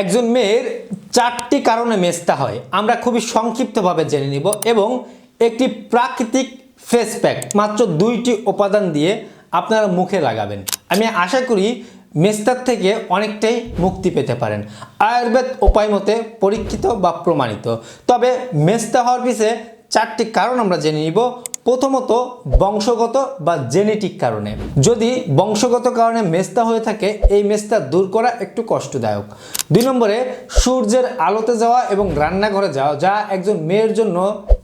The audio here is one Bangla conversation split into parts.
একজন মেয়ের চারটি কারণে মেস্তা হয়। আমরা খুবই সংক্ষিপ্তভাবে জেনে নিব এবং একটি প্রাকৃতিক ফেস প্যাক মাত্র দুইটি উপাদান দিয়ে আপনারা মুখে লাগাবেন। আমি আশা করি মেস্তার থেকে অনেকটাই মুক্তি পেতে পারেন। আয়ুর্বেদ উপায় মতে পরীক্ষিত বা প্রমাণিত। তবে মেস্তা হওয়ার পিছে চারটি কারণ আমরা জেনে নিব। প্রথমত বংশগত বা জেনেটিক কারণে। যদি বংশগত কারণে মেস্তা হয়ে থাকে, এই মেস্তা দূর করা একটু কষ্টদায়ক। দুই নম্বরে, সূর্যের আলোতে যাওয়া এবং রান্নাঘরে যাওয়া, যা একজন মেয়ের জন্য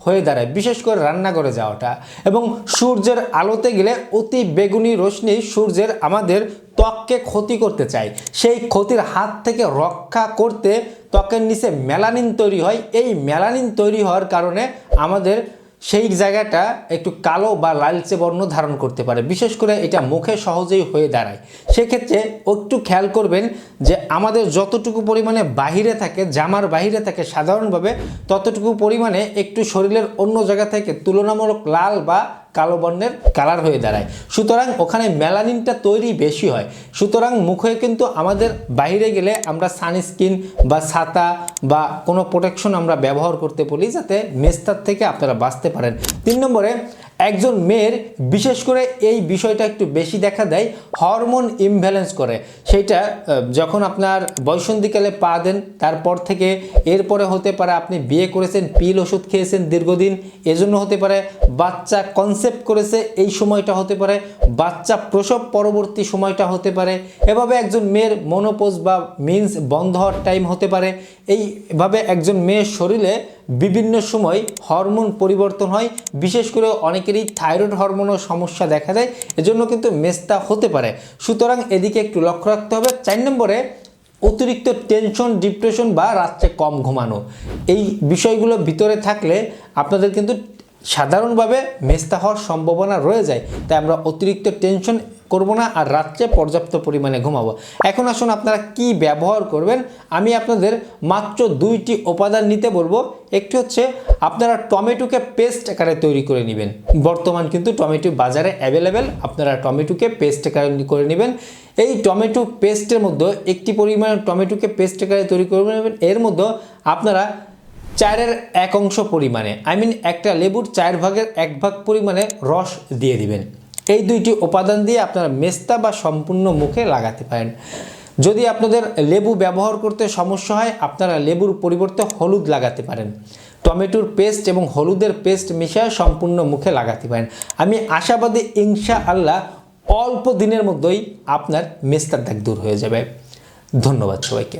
হয়ে দাঁড়ায়, বিশেষ করে রান্নাঘরে যাওয়াটা। এবং সূর্যের আলোতে গেলে অতি বেগুনি রশ্মি সূর্যের আমাদের ত্বককে ক্ষতি করতে চায়। সেই ক্ষতির হাত থেকে রক্ষা করতে ত্বকের নিচে মেলানিন তৈরি হয়। এই মেলানিন তৈরি হওয়ার কারণে আমাদের সেই জায়গাটা একটু কালো বা লালচে বর্ণ ধারণ করতে পারে। বিশেষ করে এটা মুখে সহজেই হয়ে দাঁড়ায়। সেক্ষেত্রে একটু খেয়াল করবেন যে আমাদের যতটুকু পরিমাণে বাহিরে থাকে, জামার বাহিরে থাকে সাধারণভাবে, ততটুকু পরিমাণে একটু শরীরের অন্য জায়গা থেকে তুলনামূলক লাল বা কালো বর্ণের কালার হয়ে দাঁড়ায়। সুতরাং ওখানে মেলানিনটা তৈরি বেশি হয়। সুতরাং মুখে কিন্তু আমাদের বাইরে গেলে আমরা সানস্ক্রিন বা ছাতা বা কোনো প্রোটেকশন আমরা ব্যবহার করতে বলি যাতে মেস্তার থেকে আপনারা বাঁচতে পারেন। তিন নম্বরে, একজন মেয়ের বিশেষ করে এই বিষয়টা একটু বেশি দেখা দেয় হরমোন ইমব্যালেন্স করে। সেইটা যখন আপনার বয়সন্ধিকালে পা দেন, তারপর থেকে এরপরে হতে পারে আপনি বিয়ে করেছেন, পিল ওষুধ খেয়েছেন দীর্ঘদিন, এজন্য হতে পারে বাচ্চা কনসেপ্ট করেছে, এই সময়টা হতে পারে, বাচ্চা প্রসব পরবর্তী সময়টা হতে পারে, এভাবে একজন মেয়ের মনোপোজ বা মিন্স বন্ধ হওয়ার টাইম হতে পারে, এইভাবে একজন মেয়ের শরীরে বিভিন্ন সময় হরমোন পরিবর্তন হয়, বিশেষ করে অনেকেরই থাইরয়েড হরমোনের সমস্যা দেখা দেয়, এজন্য কিন্তু মেস্তা হতে পারে। সুতরাং এদিকে একটু লক্ষ্য রাখতে হবে, চার নম্বরে অতিরিক্ত টেনশন ডিপ্রেশন বা রাত্রে কম ঘুমানো। এই বিষয়গুলো ভিতরে থাকলে আপনাদের কিন্তু সাধারণভাবে মেস্তা হওয়ার সম্ভাবনা রয়ে যায়, তাই আমরা অতিরিক্ত টেনশন করব না আর রাত্রে পর্যাপ্ত পরিমাণে ঘুমাবো। এখন আসুন আপনারা কি ব্যবহার করবেন, আমি আপনাদের মাত্র দুইটি উপাদান নিতে বলব। একটি হচ্ছে আপনারা টমেটোকে পেস্ট আকারে তৈরি করে নেবেন। বর্তমান কিন্তু টমেটো বাজারে অ্যাভেলেবেল, আপনারা টমেটোকে পেস্ট আকারে করে নেবেন। এই টমেটো পেস্টের মধ্যে একটি পরিমাণ টমেটোকে পেস্ট আকারে তৈরি করে নেবেন। এর মধ্যে আপনারা চারের এক অংশ পরিমাণে আই মিন একটা লেবুর চার ভাগের এক ভাগ পরিমাণে রস দিয়ে দিবেন। এই দুইটি উপাদান দিয়ে আপনারা মেস্তা বা সম্পূর্ণ মুখে লাগাতে পারেন। যদি আপনাদের লেবু ব্যবহার করতে সমস্যা হয়, আপনারা লেবুর পরিবর্তে হলুদ লাগাতে পারেন। টমেটোর পেস্ট এবং হলুদের পেস্ট মিশিয়ে সম্পূর্ণ মুখে লাগাতে পারেন। আমি আশাবাদী ইনশা আল্লাহ অল্প দিনের মধ্যেই আপনার মেস্তার দাগ দূর হয়ে যাবে। ধন্যবাদ সবাইকে।